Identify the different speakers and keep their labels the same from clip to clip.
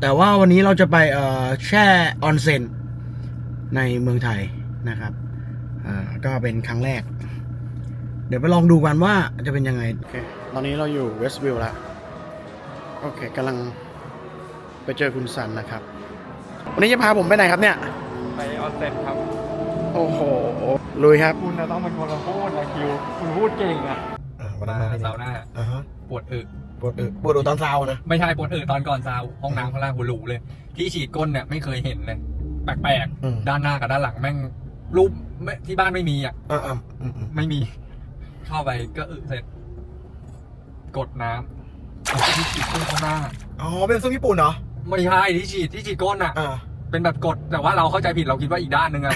Speaker 1: แต่ว่าวันนี้เราจะไปเอ่อแช่ออนเซ็นในเมืองไทยนะครับอ่าก็เป็นครั้งแรก เดี๋ยวไปลองดูกันว่าจะเป็นยังไง โอเค ตอนนี้เราอยู่เวสต์วิลล์แล้วโอเคกำลังไปเจอคุณสันนะครับ วันนี้จะพาผมไปไหนครับเนี่ย
Speaker 2: ไปออนเซ็นครับ
Speaker 1: โอ้โห ลุยครับ
Speaker 2: คุณจะต้องเป็นคนละพูดนะคิว คุณพูดเก่งอะ
Speaker 1: วันนั้นมาที่
Speaker 2: เสาร์หน้า
Speaker 1: อ่าฮะ
Speaker 2: ปวดอึ
Speaker 1: ปวดอึปวดอึตอนเช้านะ
Speaker 2: ไม่ใช่ปวดอึตอนก่อนซาวห้องน้ำข้างล่างหัวหรูเลย ที่ฉีดก้นเนี่ยไม่เคยเห็นเลยแปลก
Speaker 1: อืม
Speaker 2: ๆด้านหน้ากับด้านหลังแม่งรูปไม่ที่บ้านไม่มีอะ
Speaker 1: อ่าอ่าอืมอืม
Speaker 2: ไม่มีเข้าไปก็อึเสร็จ กดน้ำเอาที่ฉีดก้นข้างหน้า
Speaker 1: อ๋อเป็นซุปญี่ปุ่นเหรอ
Speaker 2: ไม่ใช่ที่ฉีดที่ฉีดก้นอะ
Speaker 1: อ่า
Speaker 2: เป็นแบบกดแต่ว่าเราเข้าใจผิดเราคิดว่าอีกด้านหนึ่งอะ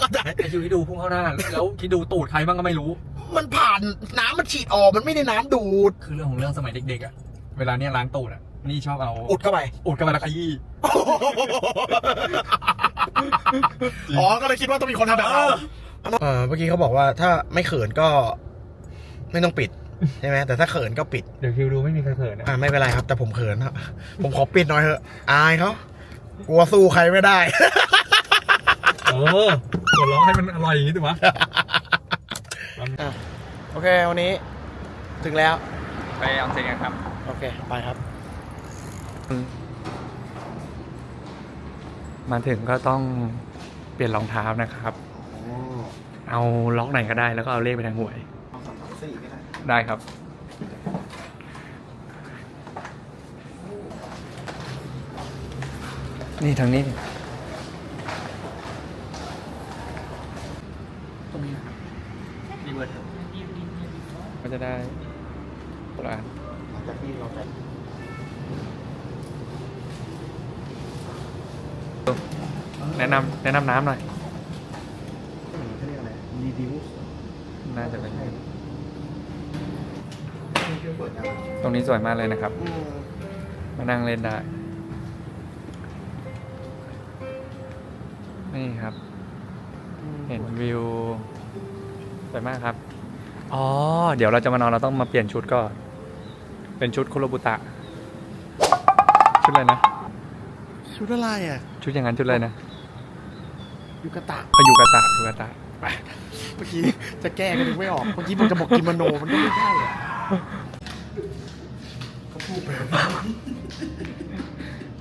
Speaker 1: เข้าใจ
Speaker 2: ไอคิวที่ดูพุ่งเข้าหน้า แล้วคิดดูตูดใครบ้างก็ไม่รู้
Speaker 1: มันผ่านน้ำมันฉีดออกมันไม่ได้น้ำดูด
Speaker 2: คือเรื่องของเรื่องสมัยเด็กๆอะ เวลาเนี้ยล้างตูดอะ นี่ชอบเอา
Speaker 1: อุดเข้าไป
Speaker 2: อุดกันมาแล้วขยี้
Speaker 1: อ๋อ ก็เลยคิดว่าต้องมีคนทำแบบเราเออเมื่อกี้เขาบอกว่าถ้าไม่เขินก็ ไม่ต้องปิดใช่ไหมแต่ถ้าเขินก็ปิด
Speaker 2: เดี๋ยวคิวดูไม่มีใครเขินนะ
Speaker 1: อ่าไม่เป็นไรครับ แต่ผมเขินครับ ผมขอปิดหน่อยเถอะอายเขากลัวสู้ใครไม่ได้
Speaker 2: เออหัวเราะให้มันอร่อยอย่างนี้ถูกไหม
Speaker 1: อะโอเค วันนี้ถึงแล้ว
Speaker 2: ไปออนเซ็นกันครับ
Speaker 1: โอเค ไปครับ
Speaker 2: มาถึงก็ต้องเปลี่ยนรองเท้านะครับ เอาล็อกไหนก็ได้แล้วก็เอาเลขไปทางหวย
Speaker 1: เอาสามสามสี่ก็ได้
Speaker 2: ได้ครับ นี่ทางนี้
Speaker 1: ตรงนี้นะ ครับรีเวิร์สครับ
Speaker 2: ก็จะได้ปร้าน
Speaker 1: หลังจากที่เราจะ
Speaker 2: แนะนำแนะนำน้ำหน่อย
Speaker 1: เขาเรียกอะไรรีดิวส์
Speaker 2: น่าจะเป็น
Speaker 1: เปิดยัง
Speaker 2: ตรงนี้สวยมากเลยนะครับ
Speaker 1: อืม
Speaker 2: มานั่งเล่นได้ นี่ครับเห็นวิว สวยมากครับ อ๋อ เดี๋ยวเราจะมานอนเราต้องมาเปลี่ยนชุดก่อน เป็นชุดคุโรบุตะ ชุดอะไรนะ
Speaker 1: ชุดอะไรอะ
Speaker 2: ชุดอย่างนั้นชุดอะไรนะ
Speaker 1: ยูกะตะ
Speaker 2: พยูกาตะยูกาตะ
Speaker 1: ไป เมื่อกี้จะแก้ก็นึกไม่ออก เมื่อกี้มันจะบอกกิโมโนมันก็ไม่ใช่อะเขาพูดแบบ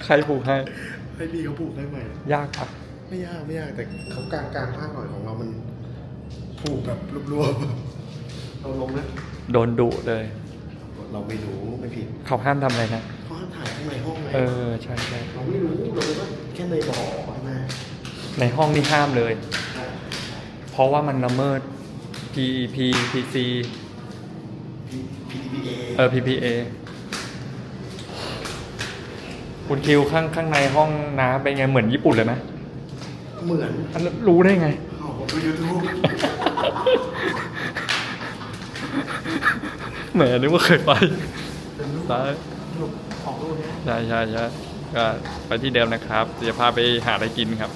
Speaker 2: ใครผูกให้
Speaker 1: ให้พี่เขาพูดได้ไหม
Speaker 2: ยากครับ
Speaker 1: ไม่ยากไม่ยากแต่เขากลางกลางๆภาคหน่อยของเรามัน ผูกแบบรวบๆเราลงนะ
Speaker 2: โดนดุเลย
Speaker 1: เราไม่รู้ไม่ผิด
Speaker 2: เขาห้ามทำอะไรนะ
Speaker 1: เขาห้ามถ่ายข้างในห้องไง
Speaker 2: เออ ใช่ใช่
Speaker 1: เราไม่รู้เราก็แค่ในบ่อใช่ไหม
Speaker 2: ในห้องนี่ห้ามเลย เพราะว่ามันละเมิด P P P C
Speaker 1: พีทีพีเอ
Speaker 2: เออ P P A คุณคิวข้างข้างในห้องน้ำเป็นไงเหมือนญี่ปุ่นเลยไหม
Speaker 1: เหมือน
Speaker 2: อันนั้นรู้ได้ไง
Speaker 1: อ้าวผมดูยูทูบ
Speaker 2: แหมนึกว่าเคยไป
Speaker 1: เป็นรูป
Speaker 2: ใช่
Speaker 1: รูปของรูนี้ย
Speaker 2: ใช่ใช่ใช่ก็ไปที่เดิมนะครับเดี๋ยวพาไปหาอะไรกินครับ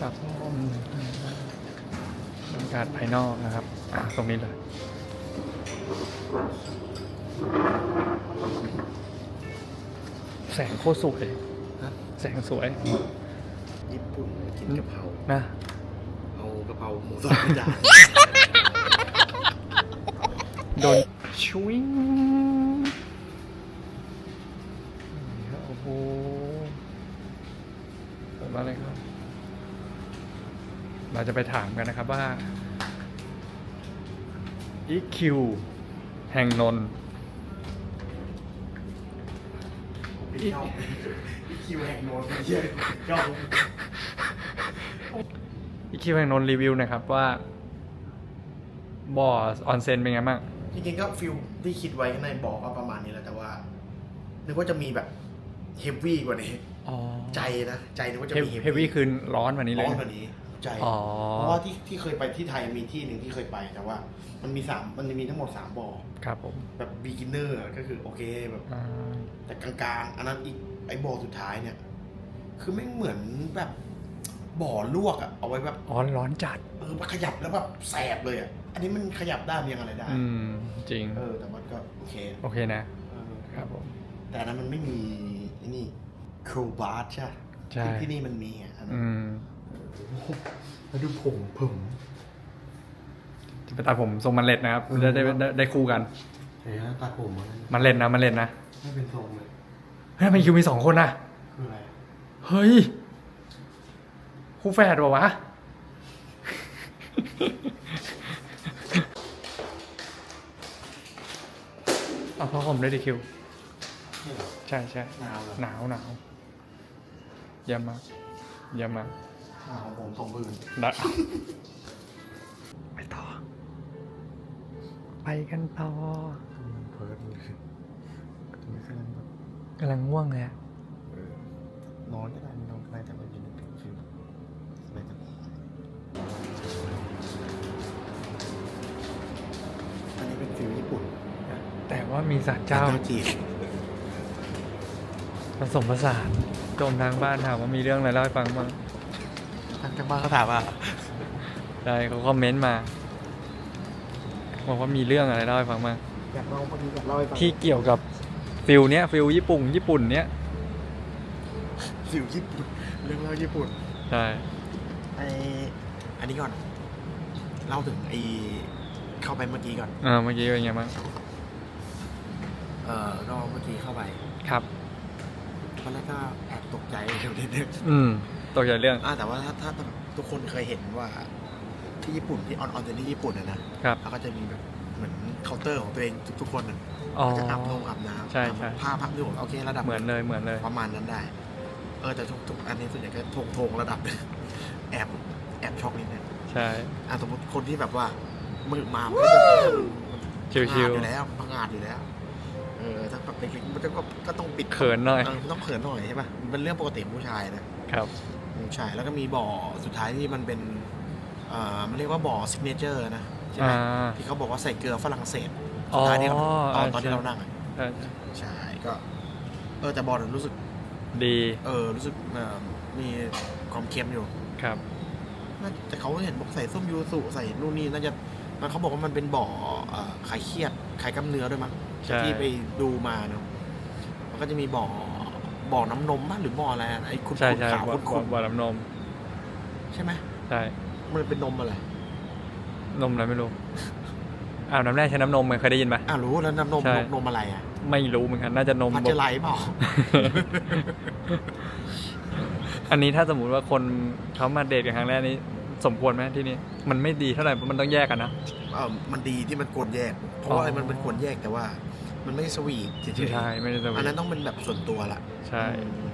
Speaker 2: ครับบรรยากาศภายนอกนะครับ ตรงนี้เลยแสงโคตรสวย แสงสวย
Speaker 1: ญี่ปุ่นกินกะเพรา
Speaker 2: นะ
Speaker 1: เอากะเพราหมูสับไม่ได้
Speaker 2: โดนชวิงนี่ครับโอ้โหสวยมากเลยครับ เราจะไปถามกันนะครับว่า EQ แห่งนนท์
Speaker 1: อีคิวแห่งโนนเยี่ยย อด
Speaker 2: EQ แห่งนนท์รีวิวหนะครับว่า บ่อออนเซ็นเป็นไงบ้าง
Speaker 1: จริงๆก็ฟิลที่คิดไว้ในบอกก็ประมาณนี้แหละแต่ว่านึกว่าจะมีแบบเฮฟวี่กว่านี้
Speaker 2: อ๋อ
Speaker 1: ใจนะ ใจนึกว่าจะมี
Speaker 2: เฮฟวี่คือร้อนกว่านี้เล
Speaker 1: ร้
Speaker 2: ย
Speaker 1: อนกว่านี้ ใจ
Speaker 2: อ๋อ
Speaker 1: เพราะว่าที่ที่เคยไปที่ไทยมีที่หนึ่งที่เคยไปแต่ว่า มันมีสามมันมีทั้งหมดสามบ่อ
Speaker 2: ครับผม
Speaker 1: แบบ beginner อะก็คือโอเคแบบ
Speaker 2: อ่า
Speaker 1: แต่กลางๆอันนั้นอีกไอ้บ่อสุดท้ายเนี่ย คือไม่งเหมือนแบบ บ่อลวกอะเอาไว้แบบ
Speaker 2: อ๋อร้อนจัด
Speaker 1: เออมาขยับแล้วแบบแสบเลยอะอันนี้มันขยับได้มันยังอะไรได้
Speaker 2: อืม จริง
Speaker 1: เออ แต่มันก็โอเค
Speaker 2: โอเคนะ
Speaker 1: เออ
Speaker 2: ครับผม
Speaker 1: แต่อันนั้นมันไม่มีไอ้นี่โครบาร์ใช่ปะ
Speaker 2: ใช่
Speaker 1: ที่นี่มันมีอะอันนั้น
Speaker 2: อืม
Speaker 1: แล้วดูผมผม
Speaker 2: จะไปตัดผมทรงมันเล็ดนะครับได้ได้ได้ได้คู่กัน
Speaker 1: เฮ้ยแล้วตัดผมมัน
Speaker 2: มันเล็ดนะ มันเล็ดนะ
Speaker 1: ไม่เป็นทรงเลย
Speaker 2: เฮ้ยทำไมคิวมีสองคนนะ
Speaker 1: คืออะไร
Speaker 2: เฮ้ย คู่แฝดเปล่าวะ เอาผ้าห่มด้วยดิคิว
Speaker 1: นี่เหรอ
Speaker 2: ใช่ใช่
Speaker 1: หนาวเหรอ
Speaker 2: หนาวหนาวเยี่ยมมากเยี่ยมมาก
Speaker 1: หนาวของผมทรงพื้น
Speaker 2: ได้ไปต่อ ไปกันต่อ
Speaker 1: เพิร์ดเลยตรงนี้กำลังแบบ
Speaker 2: กำลังง่วงเลยอะ
Speaker 1: เออนอนก็ได้ไม่นอนก็ได้แต่ว่าอยู่ในถึงฟิลสบายสบายอันนี้เป็นฟิลญี่ปุ่น
Speaker 2: แต่ว่า มีสารเจ้า
Speaker 1: จีน
Speaker 2: ผสมผสานโจมทางบ้านถามว่ามีเรื่องอะไรเล่าให้ฟังบ้าง
Speaker 1: ทางจังบ้านเขาถามว่า
Speaker 2: ใช่เขาคอมเมนต์มาบอกว่ามีเรื่องอะไรเล่าให้ฟังบ้าง
Speaker 1: อยากเล่าเมื่อกี้อยากเล่าให้ฟัง
Speaker 2: ที่เกี่ยวกับฟิลเนี้ยฟิลญี่ปุ่น ญี่ปุ่นเนี้ย
Speaker 1: ฟิลญี่ปุ่นเรื่องเล่าญี่ปุ่น
Speaker 2: ใช่
Speaker 1: ไออันนี้ก่อนเล่าถึงไอเข้าไปเมื่อกี้ก่อน
Speaker 2: อ่าเมื่อกี้เป็นไงบ้าง
Speaker 1: เออก็เมื่อกี้เข้าไป
Speaker 2: ครับ
Speaker 1: ตอนแรกก็แอบตกใจเดี๋ยวนิดนึง
Speaker 2: อืมตกใจเรื่อง
Speaker 1: อ่าแต่ว่าถ้าถ้าทุกคนเคยเห็นว่าที่ญี่ปุ่นที่ออนออนเซนที่ญี่ปุ่นอะนะครับ เขาก็จะมีแบบเหมือนเคาน์เตอร์ของตัวเองทุกๆคนน่ะ
Speaker 2: อ๋อ
Speaker 1: จะอาบน้ำอาบน้ำ
Speaker 2: ใช่ใช่
Speaker 1: ผ้าพักที่ผมโอเคระดับ
Speaker 2: เหมือนเลยเหมือนเลย
Speaker 1: ประมาณนั้นได้ เออแต่ทุกทุกอันนี้ส่วนใหญ่ก็ทงทงระดับ แอบแอบช็อกนิดนึง
Speaker 2: ใช่
Speaker 1: อะสมมติคนที่แบบว่ามือมามันก็จะ
Speaker 2: ชิวๆ
Speaker 1: พังอาดอยู่แล้วพังอาดอยู่แล้ว เออถ้าแบบเล็กๆมันก็ก็ต้องปิด
Speaker 2: เขินหน่อย
Speaker 1: เออมันต้องเขินหน่อยใช่ป่ะมันเป็นเรื่องปกติของผู้ชายนะครับ ผู้ชายแล้วก็มีบ่อสุดท้ายที่มันเป็นเอ่อมันเรียกว่าบ่อซิกเนเจอร์นะใช่ไหม
Speaker 2: อ่า
Speaker 1: ที่เขาบอกว่าใส่เกลือฝรั่งเศส
Speaker 2: อ๋อ
Speaker 1: สุดท้ายที่เราตอนตอน
Speaker 2: ใช่
Speaker 1: ที่เรานั่งอะ
Speaker 2: ใช่
Speaker 1: ใช่ก็เออแต่บ่อนั้นรู้สึก
Speaker 2: ดี
Speaker 1: เออรู้สึกเอ่อมีความเค็มอยู่
Speaker 2: ครับ
Speaker 1: น่าแต่เขาเห็นบอกใส่ส้มยูสุใส่นู่นนี่น่าจะมันเขาบอกว่ามันเป็นบ่อเอ่อไข่เครียดไข่กำเนื้อด้วยมั้ง
Speaker 2: ใช่
Speaker 1: ที่ไปดูมาเนาะมันก็จะมีบ่อบ่อน้ำนมบ้างหรือบ่ออะไรอะไอ้คุณ
Speaker 2: ใช่ใช่
Speaker 1: ขาว
Speaker 2: บ่
Speaker 1: คุณ
Speaker 2: บ่บ่อน้ำนม
Speaker 1: ใช่ไหม
Speaker 2: ใช่
Speaker 1: มันเป็นนมอะไร
Speaker 2: นมอะไรไม่รู้อ้าวน้ำแร่ใช้น้ำนมไหมเคยได้ยินไหม
Speaker 1: อ่ารู้แล้วน้ำนม
Speaker 2: ใช่
Speaker 1: นมนมอะไรอะ
Speaker 2: ไม่รู้เหมือนกันน่าจะนม
Speaker 1: พัช
Speaker 2: บ
Speaker 1: เจ
Speaker 2: ด
Speaker 1: ไลท์เปล่า
Speaker 2: อันนี้ถ้าสมมุติว่าคนเขามาเดทกันครั้งแรกนี้ สมควรไหมที่นี่มันไม่ดีเท่าไหร่เพราะมันต้องแยกกันนะ
Speaker 1: เออมันดีที่มันควรแยก เพราะว่า
Speaker 2: อ๋อ
Speaker 1: มันเป็นควรแยกแต่ว่า มันไม่ได้สวีทเฉยๆ
Speaker 2: ใช่ไม่ได้สวีท
Speaker 1: อันนั้นต้องเป็นแบบส่วนตัวละ
Speaker 2: ใช่
Speaker 1: อืม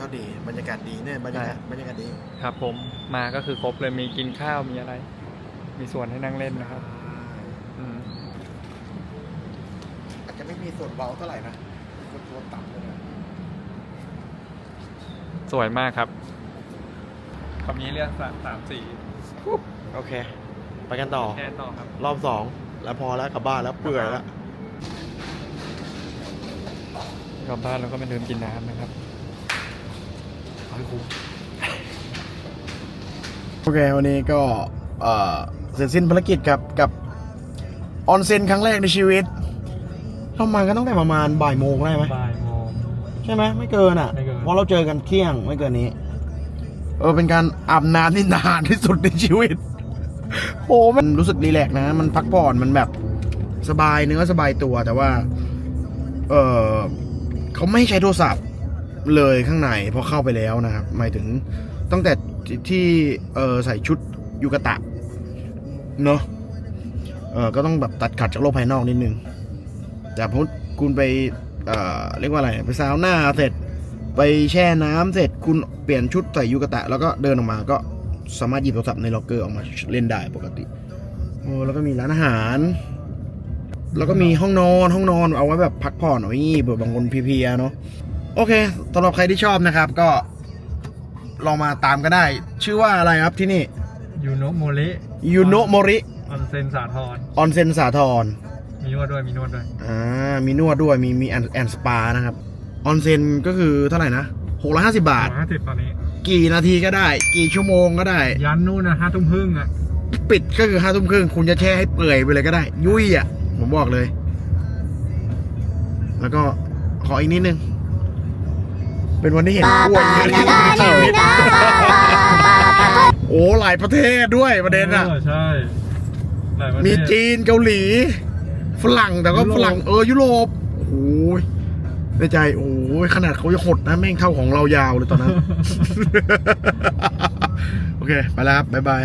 Speaker 1: ก็ดีบรรยากาศดีเนี่ยบรรยากาศ
Speaker 2: ใช่
Speaker 1: บรรยากาศดี
Speaker 2: ครับ ผมมาก็คือครบเลยมีกินข้าวมีอะไร มีส่วนให้นั่งเล่นนะครับอืม
Speaker 1: อาจจะไม่มีส่วนเบาเท่าไหร่นะคนตัวต่ำเลยนะ
Speaker 2: สวยมากครับคำนี้เรียกสามสามสี่
Speaker 1: โอเค ไปกันต่อ
Speaker 2: แค่ต่อครับ
Speaker 1: รอบสองแล้วพอแล้วกลับบ้านแล้วเปื่อยแล้ว
Speaker 2: กลับบ้านแล้วก็ไม่ลืมกินน้ำนะครับ
Speaker 1: เอาให้คุ้มโอเควันนี้ก็เอ่อเสร็จสิ้นภารกิจครับกับออนเซ็นครั้งแรกในชีวิตเรามากันตั้งแต่ประมาณบ่ายโมงได้ไหม
Speaker 2: บ่ายโมง
Speaker 1: ใช่ไหมไม่เกินอะ
Speaker 2: ไม่เกิน
Speaker 1: เพราะเราเจอกันเที่ยงไม่เกินนี้ เออเป็นการอาบน้ำที่นานที่สุดในชีวิตโอ้มันรู้สึกรีแลกซ์นะ มันพักผ่อนมันแบบสบายเนื้อสบายตัวแต่ว่า เออ เขาไม่ให้ใช้โทรศัพท์เลยข้างในพอเข้าไปแล้วนะครับ หมายถึงตั้งแต่ที่เออใส่ชุดยูกะตะเนอะเออก็ต้องแบบตัดขัดจากโลกภายนอกนิดนึง แต่พอคุณไปเออเรียกว่าอะไรไปซาวน่าเสร็จ ไปแช่น้ำเสร็จคุณเปลี่ยนชุดใส่ยูกะตะ แล้วก็เดินออกมาก็สามารถหยิบโทรศัพท์ในล็อกเกอร์ออกมาเล่นได้ปกติโอ้แล้วก็มีร้านอาหาร แล้วก็มีห้องนอนห้องนอนเอาไว้แบบพักผ่อนเอาไว้งี้แบบบางคนเพลียๆเนาะโอเคสำหรับใครที่ชอบนะครับ ก็ลองมาตามก็ได้ ชื่อว่าอะไรครับที่นี่
Speaker 2: ยูโนโมริ
Speaker 1: ยูโนโมริ
Speaker 2: ออนเซนสาทร
Speaker 1: ออนเซนสาทร
Speaker 2: มีนวดด้วยมีนวดด้วย
Speaker 1: อ่ามีนวดด้วยมีมีแอนแอนสปานะครับออนเซนก็คือเท่าไหร่นะหกร้อยห้าสิบาท
Speaker 2: ห้าสิบตอนนี้
Speaker 1: กี่นาทีก็ได้ กี่ชั่วโมงก็ได้
Speaker 2: ยันนู่นนะห้าทุ่มครึ่งอะ
Speaker 1: ปิดก็คือห้าทุ่มครึ่งคุณจะแช่ให้เปื่อยไปเลยก็ได้ ยุ่ยอะ ผมบอกเลย แล้วก็ขออีกนิดนึง เป็นวันที่เห็นกล้วยเยอะที่สุดในชีวิตโอ้หลายประเทศด้วยประเด็นอะ
Speaker 3: เออใช่หลายประเทศ
Speaker 1: มีจีนเกาหลี ฝรั่งแต่ก็
Speaker 3: ยุโรป
Speaker 1: ฝรั่งเออยุโรปโอ้ยในใจโอ้ยขนาดเขาจะหดนะแม่งเท่าของเรายาวเลยตอนนั้น โอเค ไปแล้วครับบ๊ายบาย